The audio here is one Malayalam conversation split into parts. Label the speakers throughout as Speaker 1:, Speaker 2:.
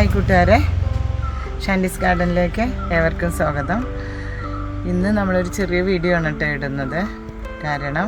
Speaker 1: ഹായ് കൂട്ടുകാരെ. ഷാൻഡീസ് ഗാർഡനിലേക്ക് ഏവർക്കും സ്വാഗതം. ഇന്ന് നമ്മളൊരു ചെറിയ വീഡിയോ ആണ് കേട്ടോ ഇടുന്നത്. കാരണം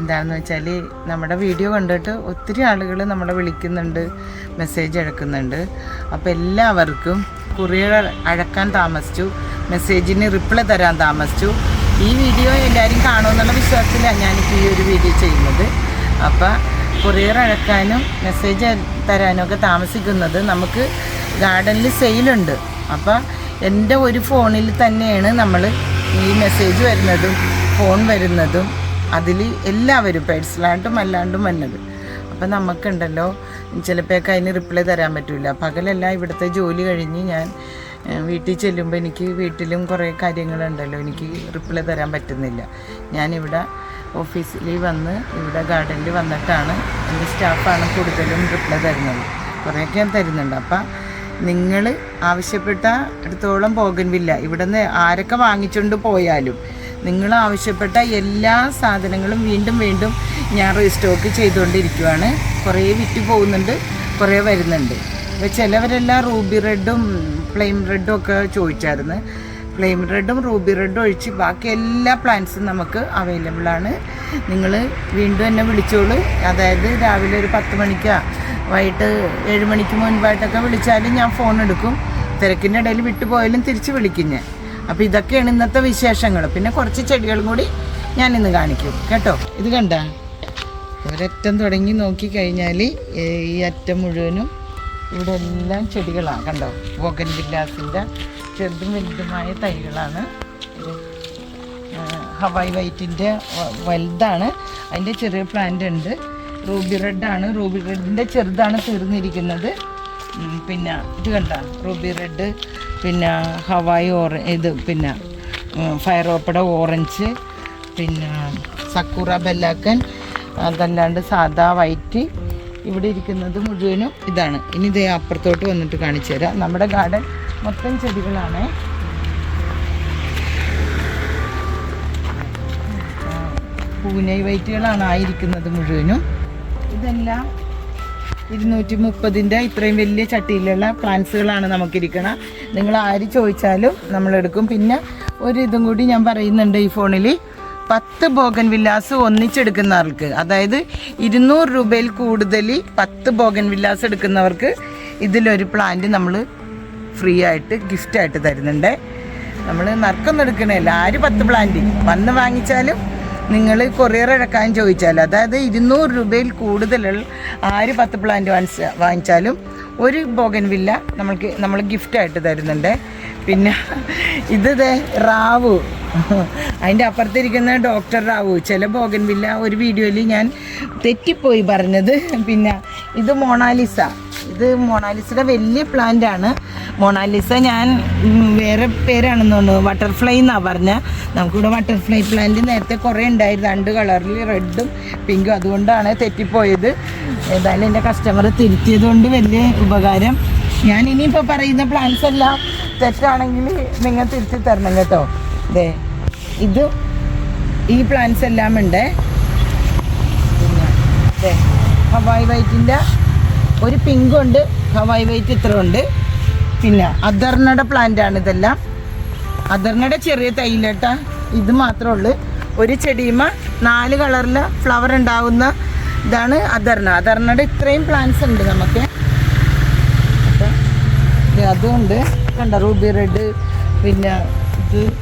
Speaker 1: എന്താണെന്ന് വെച്ചാൽ നമ്മുടെ വീഡിയോ കണ്ടിട്ട് ഒത്തിരി ആളുകൾ നമ്മളെ വിളിക്കുന്നുണ്ട് മെസ്സേജ് അഴക്കുന്നുണ്ട് അപ്പോൾ എല്ലാവർക്കും കുറിയർ അഴക്കാൻ താമസിച്ചു മെസ്സേജിന് റിപ്ലൈ തരാൻ താമസിച്ചു. ഈ വീഡിയോ എല്ലാവരും കാണുമെന്നുള്ള വിശ്വാസത്തിലാണ് ഞാനിപ്പോൾ ഈ ഒരു വീഡിയോ ചെയ്യുന്നത്. അപ്പോൾ കൊറിയർ അഴക്കാനും മെസ്സേജ് തരാനും ഒക്കെ താമസിക്കുന്നത് നമുക്ക് ഗാർഡനിൽ സെയിലുണ്ട് അപ്പോൾ എന്റെ ഒരു ഫോണിൽ തന്നെയാണ് നമ്മൾ ഈ മെസ്സേജ് വരുന്നതും ഫോൺ വരുന്നതും അതിൽ എല്ലാവരും പേഴ്സണലായിട്ടും അല്ലാണ്ടും വന്നത്. അപ്പം നമുക്കുണ്ടല്ലോ ചിലപ്പോഴൊക്കെ അതിന് റിപ്ലൈ തരാൻ പറ്റില്ല പകലെല്ലാം ഇവിടുത്തെ ജോലി കഴിഞ്ഞ് ഞാൻ വീട്ടിൽ ചെല്ലുമ്പോൾ എനിക്ക് വീട്ടിലും കുറേ കാര്യങ്ങളുണ്ടല്ലോ എനിക്ക് റിപ്ലൈ തരാൻ പറ്റുന്നില്ല. ഞാനിവിടെ ഓഫീസിൽ വന്ന് ഇവിടെ ഗാർഡനിൽ വന്നിട്ടാണ് എന്റെ സ്റ്റാഫാണ് കൂടുതലും റിപ്ലൈ തരുന്നത്. കുറേയൊക്കെ ഞാൻ തരുന്നുണ്ട്. അപ്പം നിങ്ങൾ ആവശ്യപ്പെട്ട അടുത്തോളം പോകൻവില്ല ഇവിടെ നിന്ന് ആരൊക്കെ വാങ്ങിച്ചുകൊണ്ട് പോയാലും നിങ്ങൾ ആവശ്യപ്പെട്ട എല്ലാ സാധനങ്ങളും വീണ്ടും വീണ്ടും ഞാൻ റീസ്റ്റോക്ക് ചെയ്തുകൊണ്ടിരിക്കുവാണ്. കുറേ വിറ്റ് പോകുന്നുണ്ട് കുറേ വരുന്നുണ്ട്. ചിലവരെല്ലാം റൂബി റെഡും പ്ലെയിൻ റെഡും ഒക്കെ ചോദിച്ചായിരുന്നു. പ്ലെയിം റെഡും റൂബി റെഡും ഒഴിച്ച് ബാക്കി എല്ലാ പ്ലാന്റ്സും നമുക്ക് അവൈലബിൾ ആണ്. നിങ്ങൾ വീണ്ടും എന്നെ വിളിച്ചോളൂ. അതായത് രാവിലെ ഒരു പത്ത് മണിക്കാ. വൈകിട്ട് ഏഴ് മണിക്ക് മുൻപായിട്ടൊക്കെ വിളിച്ചാലും ഞാൻ ഫോൺ എടുക്കും. തിരക്കിന്റെ ഇടയിൽ വിട്ടുപോയാലും തിരിച്ച് വിളിക്കും ഞാൻ. അപ്പോൾ ഇതൊക്കെയാണ് ഇന്നത്തെ വിശേഷങ്ങൾ. പിന്നെ കുറച്ച് ചെടികളും കൂടി ഞാൻ ഇന്ന് കാണിക്കും. കേട്ടോ? ഇത് കണ്ട? ഒരറ്റം തുടങ്ങി നോക്കി കഴിഞ്ഞാൽ ഈ അറ്റം മുഴുവനും ഇവിടെ എല്ലാം ചെടികളാണ്. കണ്ടോ? ബോഗൻ വില്ലാസിന്റെ ചെറുതും വലുതുമായ തൈകളാണ്. ഹവായ് വൈറ്റിന്റെ വലുതാണ്. അതിന്റെ ചെറിയ പ്ലാന്റ് ഉണ്ട്. റൂബി റെഡാണ് റൂബി റെഡിന്റെ ചെറുതാണ് തീർന്നിരിക്കുന്നത്. പിന്നെ ഇത് കണ്ട റൂബി റെഡ് പിന്നെ ഹവായ് ഓറ ഇത് പിന്നെ ഫയർ ഓപ്പട ഓറഞ്ച് പിന്നെ സക്കൂറ ബെല്ലാക്കൻ അതല്ലാണ്ട് സാദാ വൈറ്റ് ഇവിടെ ഇരിക്കുന്നത് മുഴുവനും ഇതാണ്. ഇനി ഇതേ അപ്പുറത്തോട്ട് വന്നിട്ട് കാണിച്ചു തരാം. നമ്മുടെ ഗാർഡൻ മൊത്തം ചെടികളാണ്. പൂനൈ വൈറ്റുകളാണ് ആയിരിക്കുന്നത് മുഴുവനും. ഇതെല്ലാം ഇരുന്നൂറ്റി മുപ്പതിന്റെ ഇത്രയും വലിയ ചട്ടിയിലുള്ള പ്ലാന്റ്സുകളാണ് നമുക്കിരിക്കണം. നിങ്ങൾ ആര് ചോദിച്ചാലും നമ്മളെടുക്കും. പിന്നെ ഒരു ഇതും കൂടി ഞാൻ പറയുന്നുണ്ട് ഈ ഫോണിൽ പത്ത് ബോഗൻ വില്ലാസ് ഒന്നിച്ചെടുക്കുന്ന ആൾക്ക് അതായത് ഇരുന്നൂറ് രൂപയിൽ കൂടുതൽ പത്ത് ബോഗൻ വില്ലാസ് എടുക്കുന്നവർക്ക് ഇതിലൊരു പ്ലാന്റ് നമ്മൾ ഫ്രീ ആയിട്ട് ഗിഫ്റ്റ് ആയിട്ട് തരുന്നുണ്ട്. നമ്മൾ നറുക്കൊന്നും എടുക്കണേല ആര് പത്ത് പ്ലാന്റ്? വന്ന് വാങ്ങിച്ചാലും നിങ്ങൾ കൊറിയർ ഇഴക്കാൻ ചോദിച്ചാൽ അതായത് ഇരുന്നൂറ് രൂപയിൽ കൂടുതലുള്ള ആര് പത്ത് പ്ലാന്റ് വാങ്ങിച്ചാലും ഒരു ബോഗൻ വില്ല നമ്മൾക്ക് നമ്മൾ ഗിഫ്റ്റായിട്ട് തരുന്നുണ്ട്. പിന്നെ ഇത് റാവു. അതിന്റെ അപ്പുറത്തിരിക്കുന്ന ഡോക്ടർ റാവു. ചില ബോഗൻ വില്ല ഒരു വീഡിയോയിൽ ഞാൻ തെറ്റിപ്പോയി പറഞ്ഞത്. പിന്നെ ഇത് മോണാലിസ. ഇത് മോണാലിസയുടെ വലിയ പ്ലാന്റ് ആണ്. മൊണാലിസ ഞാൻ വേറെ പേരാണെന്ന് തോന്നുന്നു. ബട്ടർഫ്ലൈ എന്നാണ് പറഞ്ഞത് നമുക്കിവിടെ ബട്ടർഫ്ലൈ പ്ലാന്റ് നേരത്തെ കുറേ ഉണ്ടായിരുന്നു. രണ്ട് കളറിൽ റെഡും പിങ്കും അതുകൊണ്ടാണ് തെറ്റിപ്പോയത്. ഏതായാലും എന്റെ കസ്റ്റമർ തിരുത്തിയതുകൊണ്ട് വലിയ ഉപകാരം. ഞാൻ ഇനിയിപ്പോൾ പറയുന്ന പ്ലാന്റ്സ് എല്ലാം തെറ്റാണെങ്കിൽ നിങ്ങൾ തിരുത്തി തരണം കേട്ടോ. ദേ ഇത് ഈ പ്ലാന്റ്സ് എല്ലാം ഉണ്ട്. അതെ ഹവായ് വൈറ്റിന്റെ ഒരു പിങ്ക് ഉണ്ട് ഹവായ് വൈറ്റ് ഇത്ര ഉണ്ട്. പിന്നെ അദർണയുടെ പ്ലാന്റ് ആണ് ഇതെല്ലാം. അദർണയുടെ ചെറിയ തൈലട്ട ഇത് മാത്രമേ ഉള്ളൂ. ഒരു ചെടിയുമ നാല് കളറിൽ ഫ്ലവർ ഉണ്ടാകുന്ന ഇതാണ് അദർണ അദർണയുടെ ഇത്രയും പ്ലാന്റ്സ് ഉണ്ട് നമുക്ക്. അതുകൊണ്ട് കണ്ട റൂബി റെഡ്. പിന്നെ ഇത്.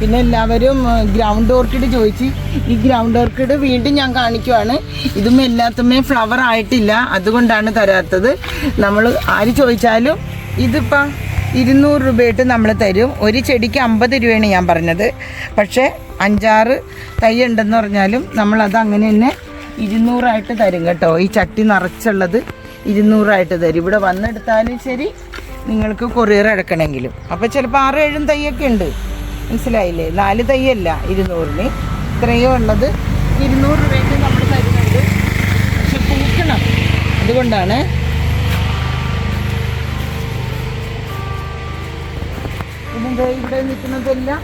Speaker 1: പിന്നെ എല്ലാവരും ഗ്രൗണ്ട് ഓർക്കിഡ് ചോദിച്ച്. ഈ ഗ്രൗണ്ട് ഓർക്കിഡ് വീണ്ടും ഞാൻ കാണിക്കുവാണ്. ഇതും എല്ലാത്തുമേ ഫ്ലവർ ആയിട്ടില്ല. അതുകൊണ്ടാണ് തരാത്തത്. നമ്മൾ ആര് ചോദിച്ചാലും ഇതിപ്പോൾ ഇരുന്നൂറ് രൂപയായിട്ട് നമ്മൾ തരും. ഒരു ചെടിക്ക് അമ്പത് രൂപയാണ് ഞാൻ പറഞ്ഞത്. പക്ഷേ അഞ്ചാറ് തൈ ഉണ്ടെന്ന് പറഞ്ഞാലും നമ്മളത് അങ്ങനെ തന്നെ ഇരുന്നൂറായിട്ട് തരും കേട്ടോ. ഈ ചട്ടി നിറച്ചുള്ളത്. ഇരുന്നൂറായിട്ട് തരും. ഇവിടെ വന്നെടുത്താലും ശരി നിങ്ങൾക്ക് കൊറിയർ അടക്കണമെങ്കിലും. അപ്പോൾ ചിലപ്പോൾ ആറ് ഏഴും തൈയൊക്കെ ഉണ്ട്. മനസ്സിലായില്ലേ? നാല് തൈയല്ല ഇരുന്നൂറിന്. ഇത്രയും ഉള്ളത് ഇരുന്നൂറ് രൂപയ്ക്ക് നമ്മൾ തരുന്നുണ്ട്. പക്ഷെ പൂക്കണം. അതുകൊണ്ടാണ് ഇതിന്റെ ഇവിടെ നിൽക്കുന്നതെല്ലാം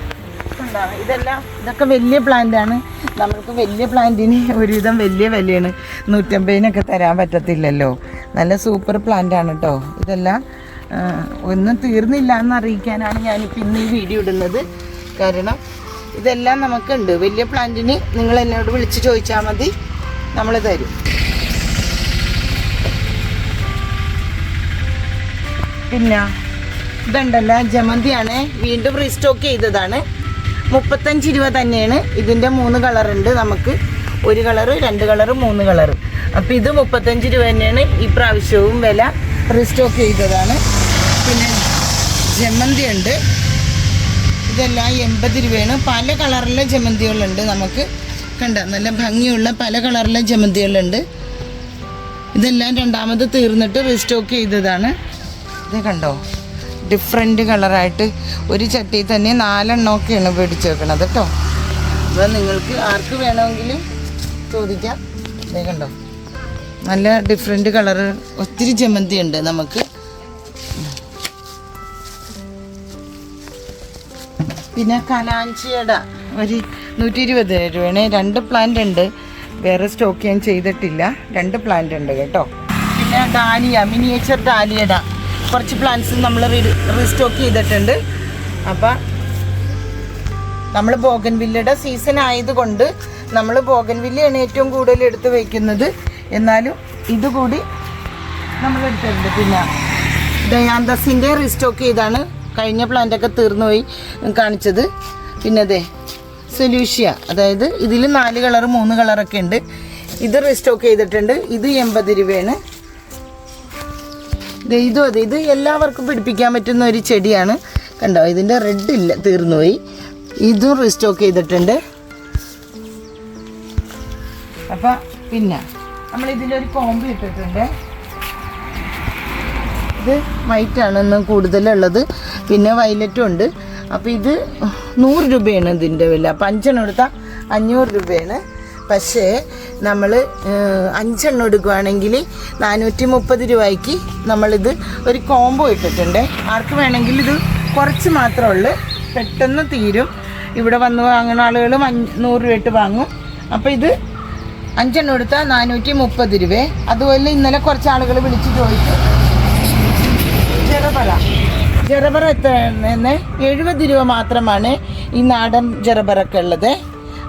Speaker 1: ഉണ്ടാവും ഇതെല്ലാം ഇതൊക്കെ വലിയ പ്ലാന്റ് ആണ്. നമ്മൾക്ക് വലിയ പ്ലാന്റിന് ഒരുവിധം വലിയ വിലയാണ്. നൂറ്റമ്പതിനൊക്കെ തരാൻ പറ്റത്തില്ലല്ലോ. നല്ല സൂപ്പർ പ്ലാന്റ് ആണ് കേട്ടോ ഇതെല്ലാം ഒന്നും തീർന്നില്ല എന്ന് അറിയിക്കാനാണ് ഞാനിപ്പോൾ ഇന്ന് ഈ വീഡിയോ ഇടുന്നത്. കാരണം ഇതെല്ലാം നമുക്കുണ്ട്. വലിയ പ്ലാന്റിന് നിങ്ങൾ എന്നോട് വിളിച്ച് ചോദിച്ചാൽ മതി. നമ്മൾ തരും. പിന്നെ ഇതുണ്ടല്ല ജമന്തിയാണ്. വീണ്ടും റീസ്റ്റോക്ക് ചെയ്തതാണ്. മുപ്പത്തഞ്ച് രൂപ തന്നെയാണ്. ഇതിന്റെ മൂന്ന് കളറുണ്ട് നമുക്ക്. ഒരു കളറ് രണ്ട് കളറ് മൂന്ന് കളറ് അപ്പോൾ ഇത് മുപ്പത്തഞ്ച് രൂപ തന്നെയാണ് ഈ പ്രാവശ്യവും വില റീസ്റ്റോക്ക് ചെയ്തതാണ്. പിന്നെ ജമന്തി ഉണ്ട്. ഇതെല്ലാം എൺപത് രൂപയാണ്. പല കളറിലെ ജമന്തികളുണ്ട് നമുക്ക്. കണ്ട? നല്ല ഭംഗിയുള്ള പല കളറിലെ ജമന്തികളുണ്ട്. ഇതെല്ലാം രണ്ടാമത് തീർന്നിട്ട് റീസ്റ്റോക്ക് ചെയ്തതാണ്. ഇത് കണ്ടോ? ഡിഫറെന്റ് കളറായിട്ട് ഒരു ചട്ടിയിൽ തന്നെ നാലെണ്ണമൊക്കെയാണ് പേടിച്ച് വെക്കണത് കേട്ടോ. അപ്പോൾ നിങ്ങൾക്ക് ആർക്ക് വേണമെങ്കിലും ചോദിക്കാം. ഇതേ കണ്ടോ? നല്ല ഡിഫറെന്റ് കളറ് ഒത്തിരി ജമന്തി ഉണ്ട് നമുക്ക്. പിന്നെ കലാഞ്ചിയട ഒരു നൂറ്റി ഇരുപത് രൂപയാണ്. രണ്ട് പ്ലാന്റ് ഉണ്ട്. വേറെ സ്റ്റോക്ക് ഞാൻ ചെയ്തിട്ടില്ല. രണ്ട് പ്ലാന്റ് ഉണ്ട് കേട്ടോ. പിന്നെ ഡാലിയ മിനിയേച്ചർ ഡാലിയട. കുറച്ച് പ്ലാന്റ്സ് നമ്മൾ റീസ്റ്റോക്ക് ചെയ്തിട്ടുണ്ട്. അപ്പം നമ്മൾ ബോഗൻവില്ലയുടെ സീസൺ ആയതുകൊണ്ട് നമ്മൾ ബോഗൻവില്ലയാണ് ഏറ്റവും കൂടുതൽ എടുത്ത് വയ്ക്കുന്നത് എന്നാലും ഇതുകൂടി നമ്മൾ എടുത്തിട്ടുണ്ട്. പിന്നെ ദയാന്തസിന്റെ റീസ്റ്റോക്ക് ചെയ്താണ്. കഴിഞ്ഞ പ്ലാന്റൊക്കെ തീർന്നു പോയി കാണിച്ചത്. പിന്നെ അതെ സൊല്യൂഷ്യ അതായത് ഇതിൽ നാല് കളർ മൂന്ന് കളറൊക്കെ ഉണ്ട്. ഇത് റീസ്റ്റോക്ക് ചെയ്തിട്ടുണ്ട്. ഇത് എൺപത് രൂപയാണ്. ഇതും അതെ. ഇത് എല്ലാവർക്കും പിടിപ്പിക്കാൻ പറ്റുന്ന ഒരു ചെടിയാണ്. കണ്ടോ? ഇതിന്റെ റെഡ് ഇല്ല തീർന്നു പോയി ഇതും റീസ്റ്റോക്ക് ചെയ്തിട്ടുണ്ട്. അപ്പം പിന്നെ നമ്മൾ ഇതിലൊരു കോമ്പ് ഇട്ടിട്ടുണ്ട്. ഇത് വൈറ്റ് വൈറ്റാണ് ഇന്ന് കൂടുതലുള്ളത്. പിന്നെ വയലറ്റും ഉണ്ട്. അപ്പോൾ ഇത് നൂറ് രൂപയാണ് ഇതിന്റെ വില. അപ്പം അഞ്ചെണ്ണം എടുത്താൽ അഞ്ഞൂറ് രൂപയാണ്. പക്ഷേ നമ്മൾ അഞ്ചെണ്ണം എടുക്കുകയാണെങ്കിൽ നാനൂറ്റി മുപ്പത് രൂപയ്ക്ക് നമ്മളിത് ഒരു കോംബോ ഇട്ടിട്ടുണ്ട്. ആർക്ക് വേണമെങ്കിൽ ഇത് കുറച്ച് മാത്രമേ ഉള്ളൂ. പെട്ടെന്ന് തീരും. ഇവിടെ വന്ന് വാങ്ങുന്ന ആളുകൾ നൂറ് രൂപ ഇട്ട് വാങ്ങും. അപ്പോൾ ഇത് അഞ്ചെണ്ണം എടുത്താൽ നാനൂറ്റി മുപ്പത് രൂപ. അതുപോലെ ഇന്നലെ കുറച്ച് ആളുകൾ വിളിച്ച് ചോദിച്ചു. ജറബറ ജറബറ എത്ര എഴുപത് രൂപ മാത്രമാണ് ഈ നാടൻ ജറബറൊക്കെ ഉള്ളത്.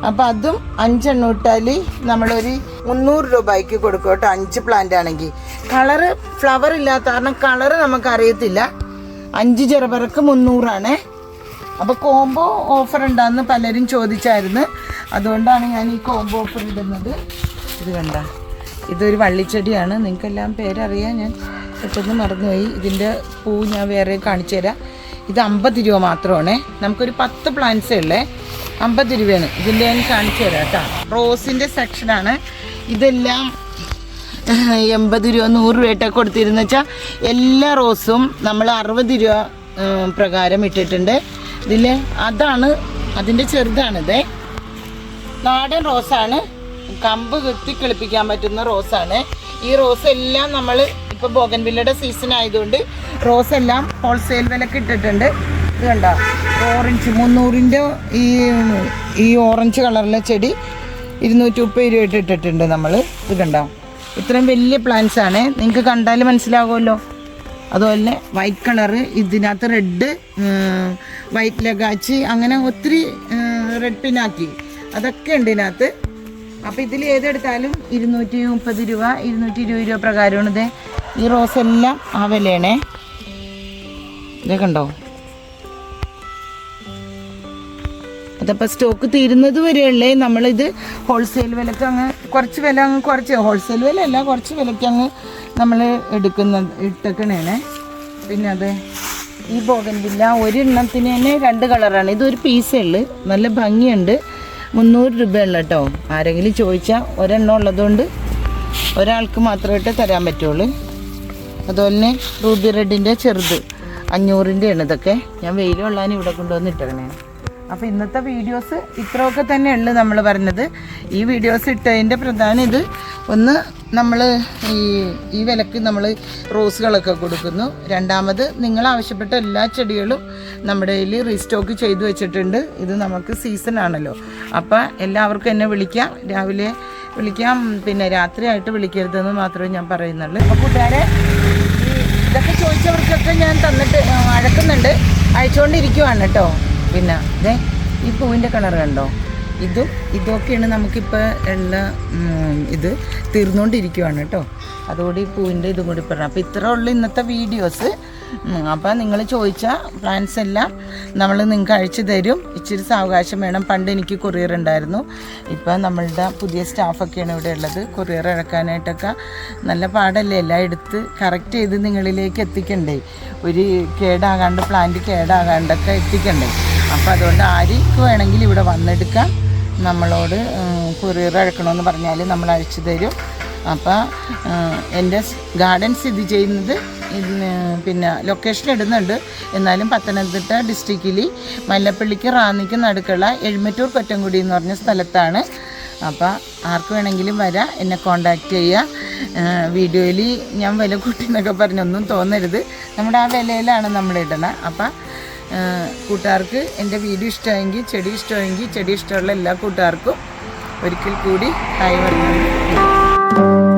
Speaker 1: അപ്പം അതും അഞ്ചെണ്ണം ഇട്ടാൽ നമ്മളൊരു മുന്നൂറ് രൂപയ്ക്ക് കൊടുക്കും കേട്ടോ അഞ്ച് പ്ലാന്റ് ആണെങ്കിൽ. കളറ് ഫ്ലവർ ഇല്ലാത്ത കാരണം കളറ് നമുക്ക് അറിയത്തില്ല. അഞ്ച് ചെറുപറക്ക് മുന്നൂറാണ്. അപ്പോൾ കോംബോ ഓഫർ ഉണ്ടാന്ന് പലരും ചോദിച്ചായിരുന്നു. അതുകൊണ്ടാണ് ഞാൻ ഈ കോംബോ ഓഫർ ഇടുന്നത്. ഇത് കണ്ട. ഇതൊരു വള്ളിച്ചെടിയാണ്. നിങ്ങൾക്കെല്ലാം പേരറിയാം. ഞാൻ പെട്ടെന്ന് മറന്നുപോയി. ഇതിന്റെ പൂ ഞാൻ വേറെ കാണിച്ചു തരാം. ഇത് അമ്പത് രൂപ മാത്രമാണേ. നമുക്കൊരു പത്ത് പ്ലാന്റ്സേ ഉള്ളേ. അമ്പത് രൂപയാണ്. ഇതിന്റെ ഞാൻ കാണിച്ചു തരാം കേട്ടോ. റോസിന്റെ സെക്ഷനാണ്. ഇതെല്ലാം എൺപത് രൂപ നൂറ് രൂപയായിട്ടൊക്കെ കൊടുത്തിരുന്നു വെച്ചാൽ എല്ലാ റോസും നമ്മൾ അറുപത് രൂപ പ്രകാരം ഇട്ടിട്ടുണ്ട്. ഇതിൽ അതാണ് അതിന്റെ ചെറുതാണിത്. നാടൻ റോസാണ്. കമ്പ് കുത്തി കിളിപ്പിക്കാൻ പറ്റുന്ന റോസാണ്. ഈ റോസ് എല്ലാം നമ്മൾ ഇപ്പോൾ ബോഗൻവില്ലയുടെ സീസൺ ആയതുകൊണ്ട് റോസ് എല്ലാം ഹോൾസെയിൽ വിലക്ക് ഇട്ടിട്ടുണ്ട്. ഇത് കണ്ടോ? ഓറഞ്ച് മുന്നൂറിന്റെ ഈ ഈ ഓറഞ്ച് കളറിലെ ചെടി ഇരുന്നൂറ്റി മുപ്പത് രൂപ ഇട്ടിട്ടിട്ടുണ്ട് നമ്മൾ ഇത് കണ്ടോ? ഇത്രയും വലിയ പ്ലാന്റ്സ് ആണ്. നിങ്ങൾക്ക് കണ്ടാൽ മനസ്സിലാകുമല്ലോ അതുപോലെ തന്നെ വൈറ്റ് കളറ് ഇതിനകത്ത് റെഡ് വൈറ്റ് ലഗാച്ചി അങ്ങനെ ഒത്തിരി റെഡ് പിന്നാക്കി അതൊക്കെ ഉണ്ട് ഇതിനകത്ത്. അപ്പോൾ ഇതിൽ ഏതെടുത്താലും ഇരുന്നൂറ്റി മുപ്പത് രൂപ ഇരുന്നൂറ്റി ഇരുപത് രൂപ പ്രകാരമാണ് ഇത്. ഈ റോസ് എല്ലാം ആ വിലയാണേ. ഇതേ കണ്ടോ? അതപ്പോൾ സ്റ്റോക്ക് തീരുന്നത് വരെയുള്ളേ നമ്മളിത് ഹോൾസെയിൽ വിലക്ക് അങ്ങ് കുറച്ച് വില അങ്ങ് കുറച്ച് ഹോൾസെയിൽ വില അല്ല കുറച്ച് വിലയ്ക്ക് അങ്ങ് നമ്മൾ എടുക്കുന്ന ഇട്ടേക്കണേണേ പിന്നെ അത് ഈ ബോഗൻവില്ല ഒരെണ്ണത്തിന് തന്നെ രണ്ട് കളറാണ്. ഇതൊരു പീസേ ഉള്ളു. നല്ല ഭംഗിയുണ്ട്. മുന്നൂറ് രൂപയുള്ള കേട്ടോ. ആരെങ്കിലും ചോദിച്ചാൽ ഒരെണ്ണം ഉള്ളതുകൊണ്ട് ഒരാൾക്ക് മാത്രമായിട്ട് തരാൻ പറ്റുള്ളൂ. അതുപോലെ തന്നെ റൂബി റെഡിന്റെ ചെറുത് അഞ്ഞൂറിന്റെയാണ് ഇതൊക്കെ. ഞാൻ വെയിലുള്ളതിന് ഇവിടെ കൊണ്ടുവന്ന് ഇട്ടേക്കണേ. അപ്പോൾ ഇന്നത്തെ വീഡിയോസ് ഇത്രയൊക്കെ തന്നെ നമ്മൾ പറഞ്ഞത്. ഈ വീഡിയോസ് ഇട്ടതിന്റെ പ്രധാന ഇത് ഒന്ന് നമ്മൾ ഈ ഈ വിലക്ക് നമ്മൾ റോസുകളൊക്കെ കൊടുക്കുന്നു. രണ്ടാമത് നിങ്ങൾ ആവശ്യപ്പെട്ട എല്ലാ ചെടികളും നമ്മുടെ കയ്യിൽ റീസ്റ്റോക്ക് ചെയ്തു വെച്ചിട്ടുണ്ട്. ഇത് നമുക്ക് സീസൺ ആണല്ലോ. അപ്പോൾ എല്ലാവർക്കും എന്നെ വിളിക്കാം. രാവിലെ വിളിക്കാം. പിന്നെ രാത്രിയായിട്ട് വിളിക്കരുതെന്ന് മാത്രമേ ഞാൻ പറയുന്നുള്ളൂ. അപ്പോൾ കൂട്ടുകാരെ ഇതൊക്കെ ചോദിച്ചവർക്കൊക്കെ ഞാൻ തന്നിട്ട് അഴക്കുന്നുണ്ട്. അയച്ചുകൊണ്ടിരിക്കുവാണ് കേട്ടോ. പിന്നെ അതെ ഈ പൂവിന്റെ കളർ കണ്ടോ? ഇതും ഇതൊക്കെയാണ് നമുക്കിപ്പോൾ ഉള്ള ഇത് തീർന്നുകൊണ്ടിരിക്കുവാണ് കേട്ടോ. അതുകൂടി പൂവിന്റെ ഇതും കൂടി പറഞ്ഞു. അപ്പോൾ ഇത്ര ഉള്ള ഇന്നത്തെ വീഡിയോസ് അപ്പോൾ നിങ്ങൾ ചോദിച്ച പ്ലാൻസ് എല്ലാം നമ്മൾ നിങ്ങൾക്ക് അയച്ചു തരും. ഇച്ചിരി സാവകാശം വേണം. പണ്ട് എനിക്ക് കൊറിയർ ഉണ്ടായിരുന്നു. ഇപ്പോൾ നമ്മളുടെ പുതിയ സ്റ്റാഫൊക്കെയാണ് ഇവിടെ ഉള്ളത്. കൊറിയർ ഇറക്കാനായിട്ടൊക്കെ നല്ല പാടല്ലേ? എല്ലാം എടുത്ത് കറക്റ്റ് ചെയ്ത് നിങ്ങളിലേക്ക് എത്തിക്കണ്ടേ? ഒരു കേടാകാണ്ട് പ്ലാന്റ് കേടാകാണ്ടൊക്കെ എത്തിക്കണ്ടേ? അപ്പോൾ അതുകൊണ്ട് ആർക്ക് വേണമെങ്കിൽ ഇവിടെ വന്നെടുക്കാം. നമ്മളോട് കൊറിയർ അഴക്കണമെന്ന് പറഞ്ഞാൽ നമ്മൾ അയച്ചു തരും. അപ്പോൾ എന്റെ ഗാർഡൻ സ്ഥിതി ചെയ്യുന്നത് പിന്നെ ലൊക്കേഷൻ ഇടുന്നുണ്ട്. എന്നാലും പത്തനംതിട്ട ഡിസ്ട്രിക്റ്റിൽ മല്ലപ്പള്ളിക്ക് റാന്നിക്ക് നടുക്കുള്ള എഴുമറ്റൂർ കൊറ്റംകുടി എന്ന് പറഞ്ഞ സ്ഥലത്താണ്. അപ്പോൾ ആർക്ക് വേണമെങ്കിലും വരാം എന്നെ കോണ്ടാക്ട് ചെയ്യുക വീഡിയോയിൽ ഞാൻ വില കൂട്ടി എന്നൊക്കെ പറഞ്ഞൊന്നും തോന്നരുത്. നമ്മുടെ ആ വിലയിലാണ് നമ്മൾ ഇടണം. അപ്പം കൂട്ടുകാർക്ക് എന്റെ വീഡിയോ ഇഷ്ടമായെങ്കിൽ ചെടി ഇഷ്ടമായെങ്കിൽ ചെടി ഇഷ്ടമുള്ള എല്ലാ കൂട്ടുകാർക്കും ഒരിക്കൽ കൂടി ഹായ് പറഞ്ഞു